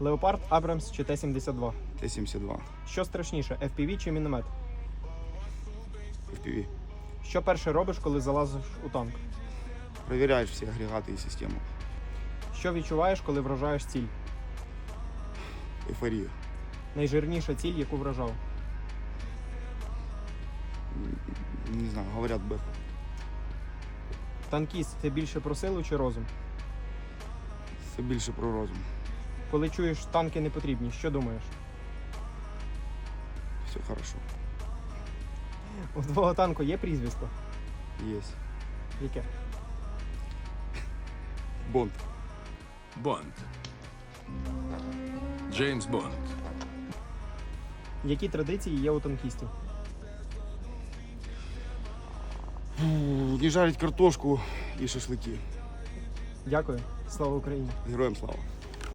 Леопард, Абрамс чи Т-72? Т-72. Що страшніше, FPV чи міномет? FPV. Що перше робиш, коли залазиш у танк? Проверяешь все агрегаты и систему. Що відчуваєш, коли вражаєш ціль? Эйфория. Найжирніша ціль, яку вражав? Не знаю, говорят Б. Танкіст це більше про силу чи розум? Це більше про розум. Коли чуєш, танки не потрібні, що думаєш? Все хорошо. У твого танку є прізвисько? Есть. Яке? Бонд. Бонд. Джеймс Бонд. Які традиції є у танкістів? Фу, Не жарить картошку і шашлики. Дякую. Слава Україні! Героям слава.